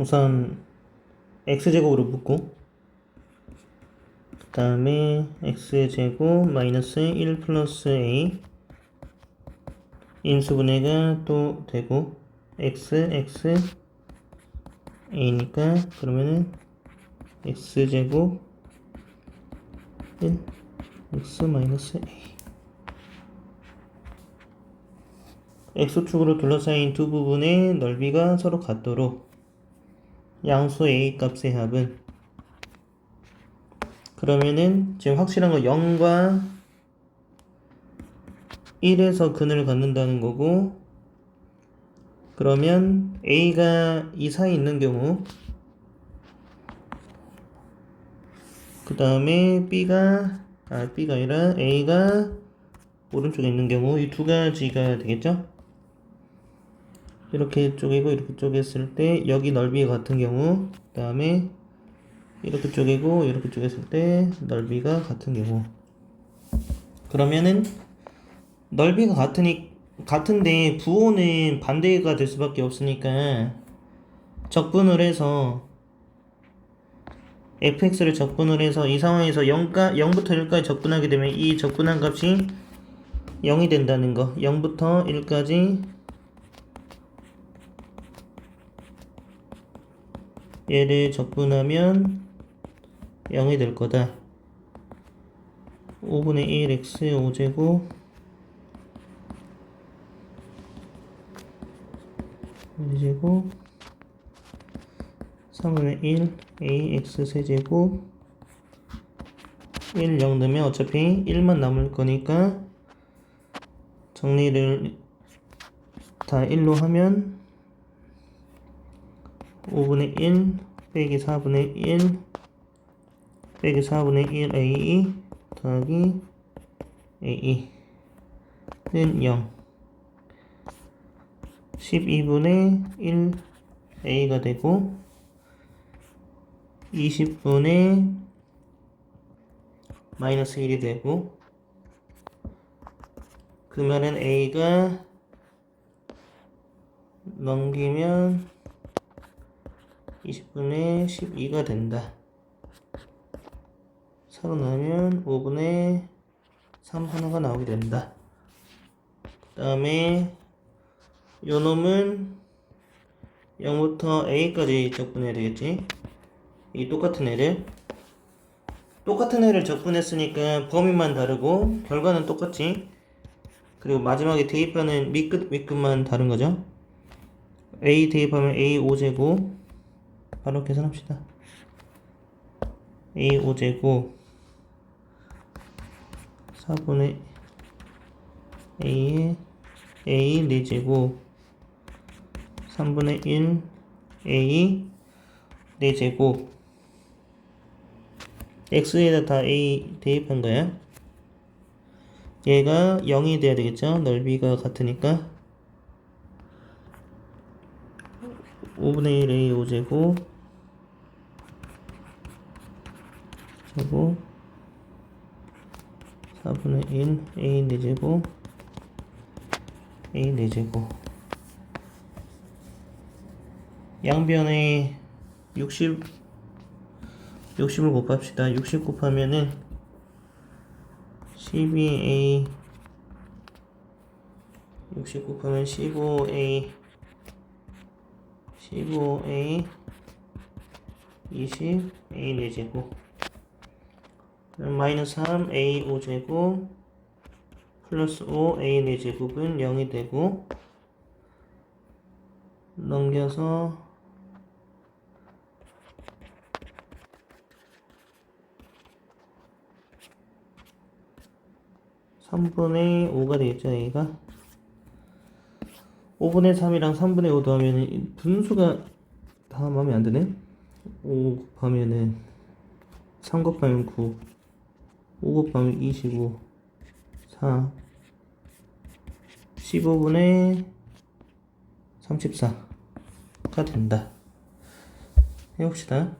우선 x제곱으로 묶고 그 다음에 x제곱 마이너스 1 플러스 a 인수분해가 또 되고 x x a니까 그러면은 x제곱 1 x 마이너스 a. X축으로 둘러싸인 두 부분의 넓이가 서로 같도록 양수 a 값의 합은 그러면은 지금 확실한 거 0과 1에서 근을 갖는다는 거고 그러면 a가 이 사이에 있는 경우 그 다음에 b가 아 b가 아니라 a가 오른쪽에 있는 경우 이 두 가지가 되겠죠? 이렇게 쪼개고 이렇게 쪼갰을 때 여기 넓이가 같은 경우 그 다음에 이렇게 쪼개고 이렇게 쪼갰을 때 넓이가 같은 경우. 그러면은 넓이가 같으니 같은데 부호는 반대가 될 수밖에 없으니까 적분을 해서 fx를 적분을 해서 이 상황에서 0가 0부터 1까지 적분하게 되면 이 적분한 값이 0이 된다는 거. 0부터 1까지 얘를 적분하면 0이 될 거다. 5분의 1 x 5제곱 1제곱 3분의 1 ax 세제곱 1 0 넣으면 어차피 1만 남을 거니까 정리를 다 1로 하면 5분의 1 빼기 4분의 1 빼기 4분의 1 a 더하기 a는 0 12분의 1 a가 되고 20분의 마이너스 1이 되고 그러면은 a가 넘기면 20분의 12가 된다. 서로 나누면 5분의 3 하나가 나오게 된다. 그 다음에 요 놈은 0부터 a까지 적분해야 되겠지? 이 똑같은 애를 똑같은 애를 적분했으니까 범위만 다르고 결과는 똑같지 그리고 마지막에 대입하는 밑끝 윗끝만 다른 거죠 a 대입하면 a 5제곱 바로 계산합시다. A 5제곱 4분의 a에 a 4제곱 3분의 1 a 4제곱 x에다 다 a 대입한 거야. 얘가 0이 돼야 되겠죠? 넓이가 같으니까 5분의 1 a 5제곱. 제곱. 4분의 1 a 4제곱. A 4제곱. 양변에 60 60을 곱합시다. 60 곱하면은 12a 60 곱하면 15a 15a 20 a 4제곱 마이너스 3 a 5제곱 플러스 5 a 4제곱은 0이 되고 넘겨서 삼분의 5가 되겠죠, A가? 5분의 3이랑 3분의 5 더하면 분수가 다 마음에 안 드네? 5 곱하면은 3 곱하면 9 5 곱하면 25 4 15분의 34가 된다 해봅시다